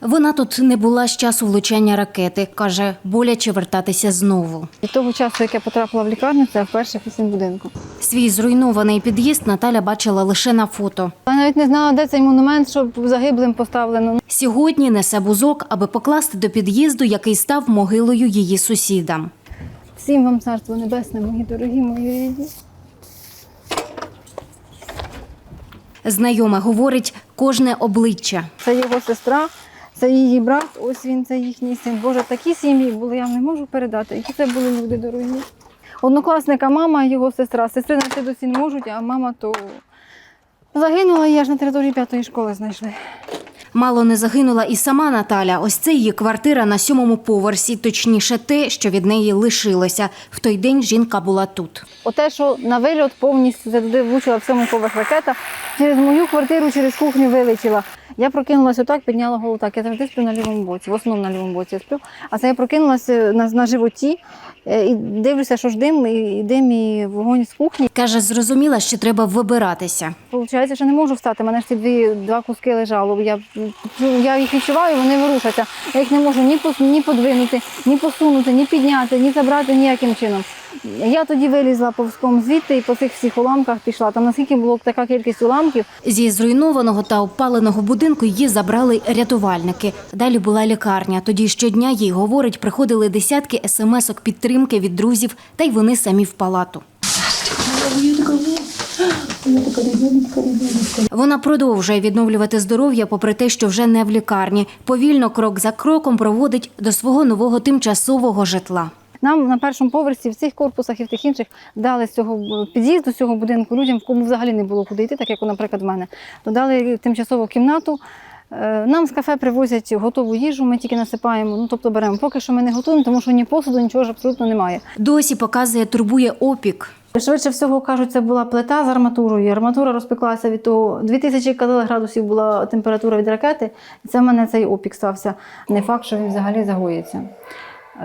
Вона тут не була з часу влучання ракети. Каже, боляче вертатися знову. Від того часу, як я потрапила в лікарню, це вперше після будинку. Свій зруйнований під'їзд Наталя бачила лише на фото. Я навіть не знала, де цей монумент, щоб загиблим поставлено. Сьогодні несе бузок, аби покласти до під'їзду, який став могилою її сусідам. Всім вам царство небесне, мої дорогі, мої рідні. Знайоме говорить кожне обличчя. Це його сестра, це її брат, ось він, це їхній син. Боже, такі сім'ї були, я не можу передати. Які це були люди дорогі. Однокласника мама, його сестра. Сестри знайти досі не можуть, а мама то загинула, її аж на території п'ятої школи знайшли. Мало не загинула і сама Наталя. Ось це її квартира на сьомому поверсі, точніше, те, що від неї лишилося. В той день жінка була тут. Оте, що на вильот повністю це туди влучила в цьому поверх ракета, через мою квартиру, через кухню вилетіла. Я прокинулася отак, підняла голову так. Я завжди сплю на лівому боці, в основному на лівому боці я сплю. А це я прокинулася на, на животі е, і дивлюся, що ж дим, і, і дим, і вогонь з кухні. Каже, зрозуміла, що треба вибиратися. Получається, що не можу встати. Мене ж ці дві два куски лежало. Я, я їх відчуваю, вони ворушаться. Я їх не можу ні подвинути, ні посунути, ні підняти, ні забрати ніяким чином. Я тоді вилізла повзком звідти і по цих всіх уламках пішла. Там наскільки було така кількість уламків, Зі зруйнованого та обпаленого будинку її забрали рятувальники. Далі була лікарня. Тоді щодня їй говорить, приходили десятки смс-ок підтримки від друзів, та й вони самі в палату. Вона продовжує відновлювати здоров'я, попри те, що вже не в лікарні. Повільно, крок за кроком, проводить до свого нового тимчасового житла. Нам на першому поверсі в цих корпусах і в тих інших дали з цього під'їзду, з цього будинку людям, в кому взагалі не було куди йти, так як, наприклад, в мене. То дали тимчасову кімнату. Е, Нам з кафе привозять готову їжу, ми тільки насипаємо, ну тобто беремо. Поки що ми не готуємо, тому що ні посуду, нічого ж абсолютно немає. Досі показує, турбує опік. Швидше всього кажуть, це була плита з арматурою. Арматура розпеклася від того. 2000 казали, градусів була температура від ракети, і це в мене цей опік стався. Не факт, що він взагалі загоїться.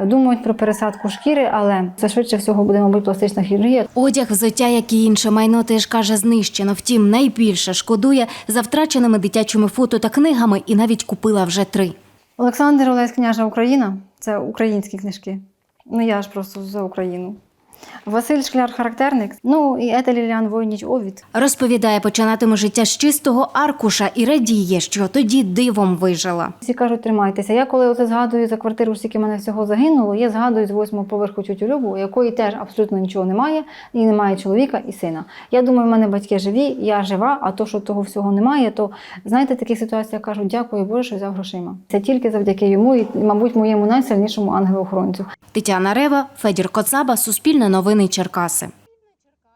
Думають про пересадку шкіри, але це швидше всього буде, мабуть, пластична хірургія. Одяг, взуття, як і інше майно теж каже знищено. Втім, найбільше шкодує за втраченими дитячими фото та книгами і навіть купила вже три. Олександр Олесь княжа Україна це українські книжки. Ну я ж просто за Україну. Василь Шкляр характерник. Ну і Етель Ліліан Войніч Овід. Розповідає, починатиме життя з чистого аркуша і радіє, що тоді дивом вижила. Всі кажуть, тримайтеся. Я коли оце згадую за квартиру, скільки мене всього загинуло, я згадую з восьмого поверху тютю Любу, якої теж абсолютно нічого немає, і немає чоловіка і сина. Я думаю, в мене батьки живі, я жива, а то, що того всього немає, то знаєте, такі ситуації я кажу, дякую Боже, що взяв грошима. Це тільки завдяки йому і, мабуть, моєму найсильнішому ангелу-охоронцю. Тетяна Рева, Федір Коцаба, Суспільне новини Черкаси.